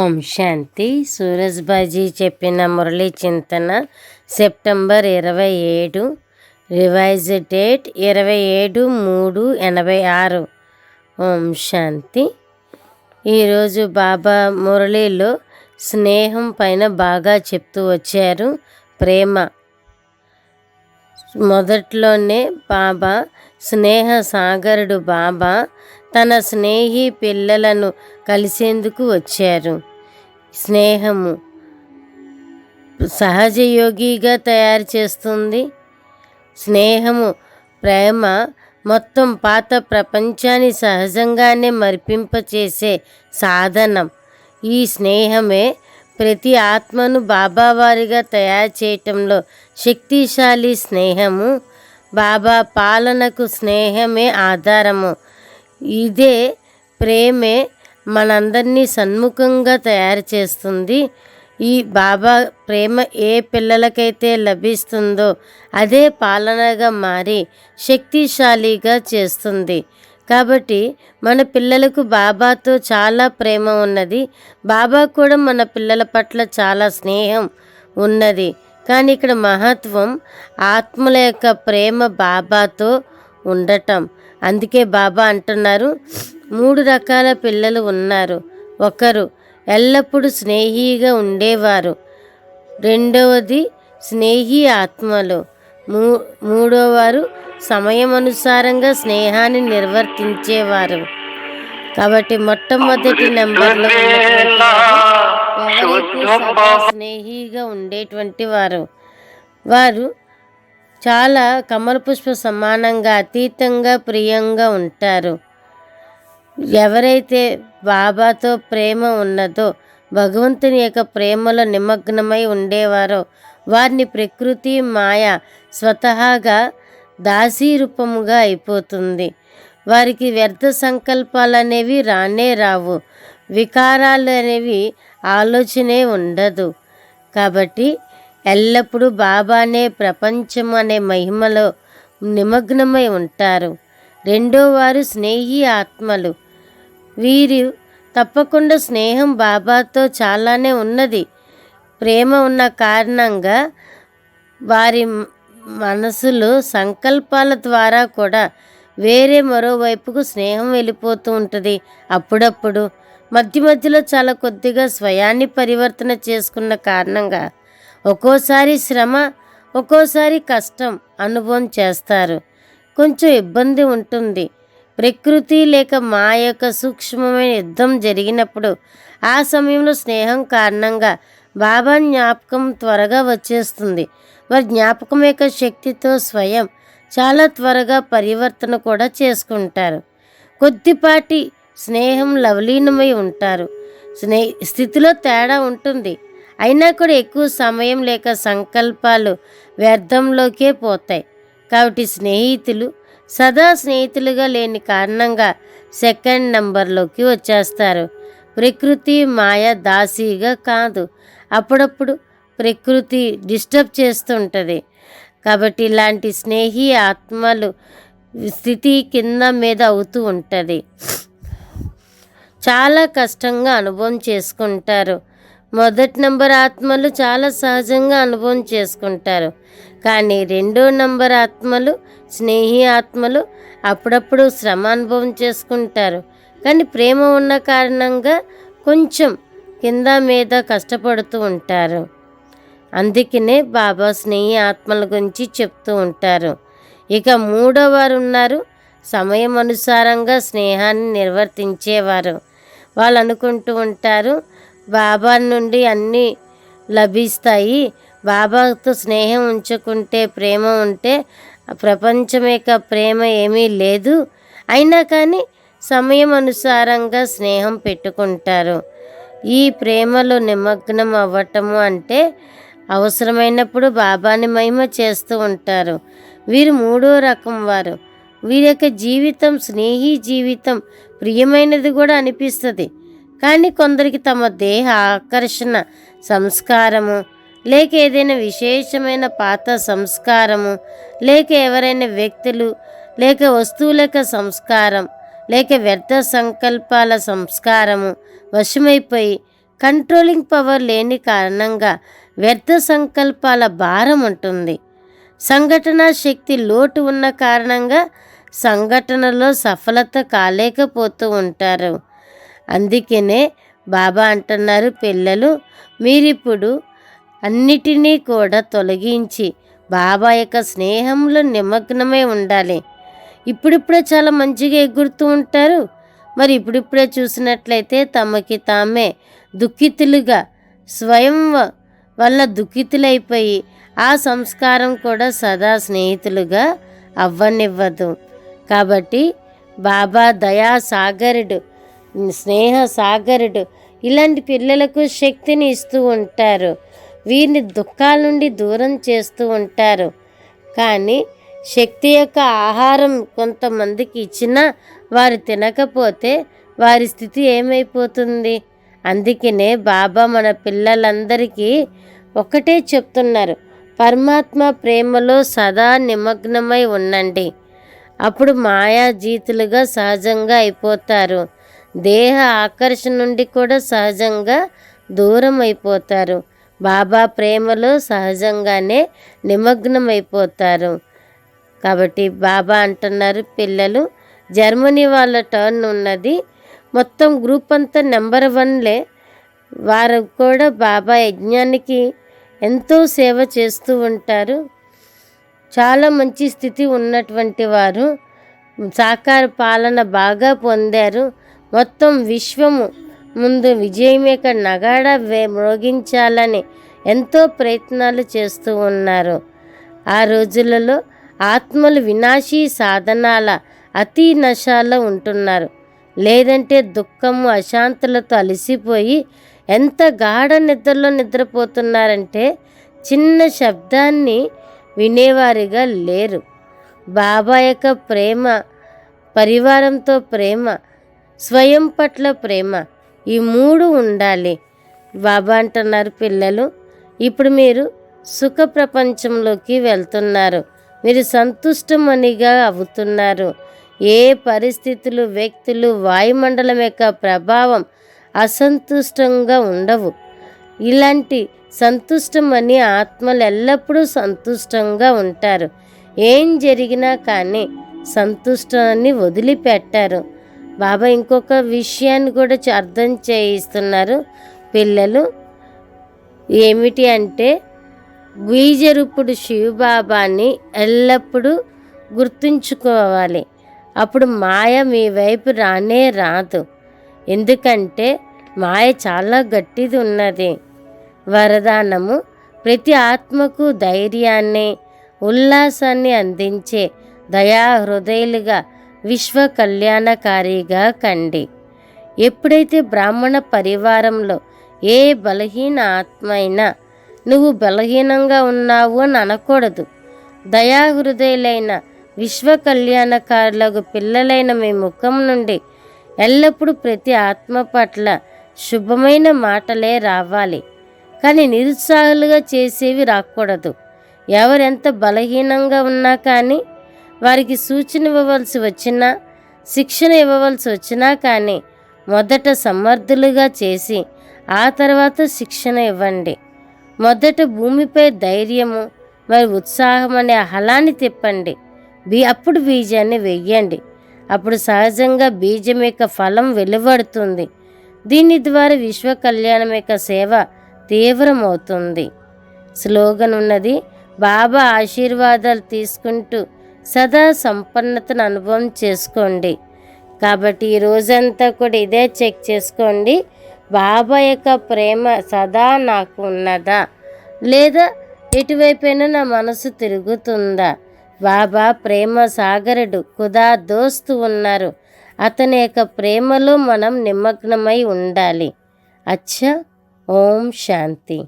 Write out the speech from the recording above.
ఓం శాంతి. సూరజ్బాజీ చెప్పిన మురళీ చింతన సెప్టెంబర్ ఇరవై ఏడు. రివైజ్ డేట్ ఇరవై ఏడు మూడు ఎనభై ఆరు. ఓం శాంతి. ఈరోజు బాబా మురళీలో స్నేహం పైన బాగా చెప్తూ వచ్చారు ప్రేమ. మొదట్లోనే బాబా స్నేహ సాగరుడు బాబా తన స్నేహి పిల్లలను కలిసేందుకు వచ్చారు. స్నేహము సహజయోగిగా తయారు చేస్తుంది. స్నేహము ప్రేమ మొత్తం పాత ప్రపంచాన్ని సహజంగానే మరిపింపచేసే సాధనం. ఈ స్నేహమే ప్రతి ఆత్మను బాబావారిగా తయారు చేయటంలో శక్తిశాలి స్నేహము. బాబా పాలనకు స్నేహమే ఆధారము. ఇదే ప్రేమే మనందరినీ సన్ముఖంగా తయారు చేస్తుంది. ఈ బాబా ప్రేమ ఏ పిల్లలకైతే లభిస్తుందో అదే పాలనగా మారి శక్తిశాలిగా చేస్తుంది. కాబట్టి మన పిల్లలకు బాబాతో చాలా ప్రేమ ఉన్నది. బాబా కూడా మన పిల్లల పట్ల చాలా స్నేహం ఉన్నది. కానీ ఇక్కడ మహత్వం ఆత్మల యొక్క ప్రేమ బాబాతో ఉండటం. అందుకే బాబా అంటున్నారు మూడు రకాల పిల్లలు ఉన్నారు. ఒకరు ఎల్లప్పుడూ స్నేహిగా ఉండేవారు. రెండవది స్నేహి ఆత్మలు. మూ మూడోవారు సమయం అనుసారంగా స్నేహాన్ని నిర్వర్తించేవారు. కాబట్టి మొట్టమొదటి నెంబర్లో స్నేహిగా ఉండేటువంటి వారు వారు చాలా కమల పుష్ప సమానంగా అతీతంగా ప్రియంగా ఉంటారు. ఎవరైతే బాబాతో ప్రేమ ఉన్నదో భగవంతుని యొక్క ప్రేమలో నిమగ్నమై ఉండేవారో వారిని ప్రకృతి మాయ స్వతహాగా దాసీ రూపముగా అయిపోతుంది. వారికి వ్యర్థ సంకల్పాలు అనేవి రానే రావు. వికారాలు అనేవి ఆలోచనే ఉండదు. కాబట్టి ఎల్లప్పుడూ బాబానే ప్రపంచం అనే మహిమలో నిమగ్నమై ఉంటారు. రెండో వారు స్నేహి ఆత్మలు. వీరు తప్పకుండా స్నేహం బాబాతో చాలానే ఉన్నది. ప్రేమ ఉన్న కారణంగా వారి మనసులో సంకల్పాల ద్వారా కూడా వేరే మరోవైపుకు స్నేహం వెళ్ళిపోతూ ఉంటుంది. అప్పుడప్పుడు మధ్య మధ్యలో చాలా కొద్దిగా స్వయాన్ని పరివర్తన చేసుకున్న కారణంగా ఒక్కోసారి శ్రమ ఒక్కోసారి కష్టం అనుభవం చేస్తారు. కొంచెం ఇబ్బంది ఉంటుంది. ప్రకృతి లేక మా యొక్క సూక్ష్మమైన యుద్ధం జరిగినప్పుడు ఆ సమయంలో స్నేహం కారణంగా బాబా జ్ఞాపకం త్వరగా వచ్చేస్తుంది. వారి జ్ఞాపకం యొక్క శక్తితో స్వయం చాలా త్వరగా పరివర్తన కూడా చేసుకుంటారు. కొద్దిపాటి స్నేహం లవలీనమై ఉంటారు. స్నే స్థితిలో తేడా ఉంటుంది. అయినా కూడా ఎక్కువ సమయం లేక సంకల్పాలు వ్యర్థంలోకే పోతాయి. కాబట్టి స్నేహితులు సదా స్నేహితులుగా లేని కారణంగా సెకండ్ నంబర్లోకి వచ్చేస్తారు. ప్రకృతి మాయ దాసీగా కాదు. అప్పుడప్పుడు ప్రకృతి డిస్టర్బ్ చేస్తుంటుంది. కాబట్టి ఇలాంటి స్నేహి ఆత్మలు స్థితి కింద మీద అవుతూ ఉంటుంది. చాలా కష్టంగా అనుభవం చేసుకుంటారు. మొదటి నంబర్ ఆత్మలు చాలా సహజంగా అనుభవం చేసుకుంటారు. కానీ రెండో నంబర్ ఆత్మలు స్నేహి ఆత్మలు అప్పుడప్పుడు శ్రమ అనుభవం చేసుకుంటారు. కానీ ప్రేమ ఉన్న కారణంగా కొంచెం కింద మీద కష్టపడుతూ ఉంటారు. అందుకనే బాబా స్నేహి ఆత్మల గురించి చెప్తూ ఉంటారు. ఇక మూడో వారు ఉన్నారు. సమయం అనుసారంగా స్నేహాన్ని నిర్వర్తించేవారు. వాళ్ళు అనుకుంటూ ఉంటారు బాబా నుండి అన్నీ లభిస్తాయి. బాబాతో స్నేహం ఉంచుకుంటే ప్రేమ ఉంటే ప్రపంచం యొక్క ప్రేమ ఏమీ లేదు. అయినా కానీ సమయం అనుసారంగా స్నేహం పెట్టుకుంటారు. ఈ ప్రేమలో నిమగ్నం అవ్వటము అంటే అవసరమైనప్పుడు బాబాని మహిమ చేస్తూ ఉంటారు. వీరు మూడో రకం వారు. వీరి యొక్క జీవితం స్నేహి జీవితం ప్రియమైనది కూడా అనిపిస్తుంది. కానీ కొందరికి తమ దేహ ఆకర్షణ సంస్కారము లేక ఏదైనా విశేషమైన పాత సంస్కారము లేక ఎవరైనా వ్యక్తులు లేక వస్తువుల యొక్క సంస్కారం లేక వ్యర్థ సంకల్పాల సంస్కారము వశమైపోయి కంట్రోలింగ్ పవర్ లేని కారణంగా వ్యర్థ సంకల్పాల భారం ఉంటుంది. సంఘటన శక్తి లోటు ఉన్న కారణంగా సంఘటనలో సఫలత కాలేకపోతూ ఉంటారు. అందుకనే బాబా అంటున్నారు పిల్లలు మీరిప్పుడు అన్నిటినీ కూడా తొలగించి బాబా యొక్క స్నేహంలో నిమగ్నమై ఉండాలి. ఇప్పుడిప్పుడే చాలా మంచిగా ఎగురుతూ ఉంటారు. మరి ఇప్పుడిప్పుడే చూసినట్లయితే తమకి తామే దుఃఖితులుగా స్వయం వల్ల దుఃఖితులైపోయి ఆ సంస్కారం కూడా సదా స్నేహితులుగా అవ్వనివ్వదు. కాబట్టి బాబా దయా సాగరుడు స్నేహ సాగరుడు. ఇలాంటి పిల్లలకు శక్తిని ఇస్తూ ఉంటారు. వీరిని దుఃఖాల నుండి దూరం చేస్తూ ఉంటారు. కానీ శక్తి యొక్క ఆహారం కొంతమందికి ఇచ్చినా వారు తినకపోతే వారి స్థితి ఏమైపోతుంది? అందుకనే బాబా మన పిల్లలందరికీ ఒకటే చెప్తున్నారు. పరమాత్మ ప్రేమలో సదా నిమగ్నమై ఉండండి. అప్పుడు మాయాజీతులుగా సహజంగా అయిపోతారు. దేహ ఆకర్షణ నుండి కూడా సహజంగా దూరం అయిపోతారు బాబా ప్రేమలో సహజంగానే నిమగ్నం అయిపోతారు కాబట్టి బాబా అంటున్నారు పిల్లలు జర్మనీ వాళ్ళ టర్న్ ఉన్నది. మొత్తం గ్రూప్ అంతా నెంబర్ వన్లే. వారు కూడా బాబా యజ్ఞానికి ఎంతో సేవ చేస్తూ ఉంటారు. చాలా మంచి స్థితి ఉన్నటువంటి వారు. సాకార పాలన బాగా పొందారు. మొత్తం విశ్వము ముందు విజయం యొక్క నగాడ మ్రోగించాలని ఎంతో ప్రయత్నాలు చేస్తూ ఉన్నారు. ఆ రోజులలో ఆత్మలు వినాశీ సాధనాల అతి నశాలో ఉంటున్నారు. లేదంటే దుఃఖము అశాంతులతో అలసిపోయి ఎంత గాఢ నిద్రలో నిద్రపోతున్నారంటే చిన్న శబ్దాన్ని వినేవారిగా లేరు. బాబా యొక్క ప్రేమ పరివారంతో ప్రేమ స్వయం పట్ల ప్రేమ. ఈ మూడు ఉండాలి. బాబా అంటున్నారు పిల్లలు ఇప్పుడు మీరు సుఖ ప్రపంచంలోకి వెళ్తున్నారు. మీరు సంతుష్టమనిగా అవుతున్నారు. ఏ పరిస్థితులు వ్యక్తులు వాయుమండలం యొక్క ప్రభావం అసంతుష్టంగా ఉండవు. ఇలాంటి సంతుష్టమని ఆత్మలు ఎల్లప్పుడూ సంతుష్టంగా ఉంటారు. ఏం జరిగినా కానీ సంతుష్టాన్ని వదిలిపెట్టారు. బాబా ఇంకొక విషయాన్ని కూడా అర్థం చేయిస్తున్నారు పిల్లలు. ఏమిటి అంటే బీజరూపుడు శివబాబాని ఎల్లప్పుడూ గుర్తుంచుకోవాలి. అప్పుడు మాయ మీ వైపు రానే రాదు. ఎందుకంటే మాయ చాలా గట్టిది ఉన్నది. వరదానము ప్రతి ఆత్మకు ధైర్యాన్ని ఉల్లాసాన్ని అందించే దయా హృదయులుగా విశ్వ కళ్యాణకారిగా కండి. ఎప్పుడైతే బ్రాహ్మణ పరివారంలో ఏ బలహీన ఆత్మ అయినా నువ్వు బలహీనంగా ఉన్నావు అని అనకూడదు. దయాహృదయులైన విశ్వ కళ్యాణకారులకు పిల్లలైన మీ ముఖం నుండి ఎల్లప్పుడూ ప్రతి ఆత్మ పట్ల శుభమైన మాటలే రావాలి. కానీ నిరుత్సాహాలుగా చేసేవి రాకూడదు. ఎవరెంత బలహీనంగా ఉన్నా కానీ వారికి సూచన ఇవ్వవలసి వచ్చినా శిక్షణ ఇవ్వవలసి వచ్చినా కానీ మొదట సమర్థులుగా చేసి ఆ తర్వాత శిక్షణ ఇవ్వండి. మొదట భూమిపై ధైర్యము మరి ఉత్సాహం అనే హలాన్ని తిప్పండి. బీ అప్పుడు బీజాన్ని వెయ్యండి. అప్పుడు సహజంగా బీజం యొక్క ఫలం వెలువడుతుంది. దీని ద్వారా విశ్వ కళ్యాణం యొక్క సేవ తీవ్రమవుతుంది. స్లోగన్ ఉన్నది బాబా ఆశీర్వాదాలు తీసుకుంటూ సదా సంపన్నతను అనుభవం చేసుకోండి. కాబట్టి ఈ రోజంతా కూడా ఇదే చెక్ చేసుకోండి. బాబా యొక్క ప్రేమ సదా నాకు ఉన్నదా? లేదా ఎటువైపైనా నా మనసు తిరుగుతుందా? బాబా ప్రేమ సాగరుడు కుదా దోస్తు ఉన్నారు. అతని యొక్క ప్రేమలో మనం నిమగ్నమై ఉండాలి. అచ్చా ఓం శాంతి.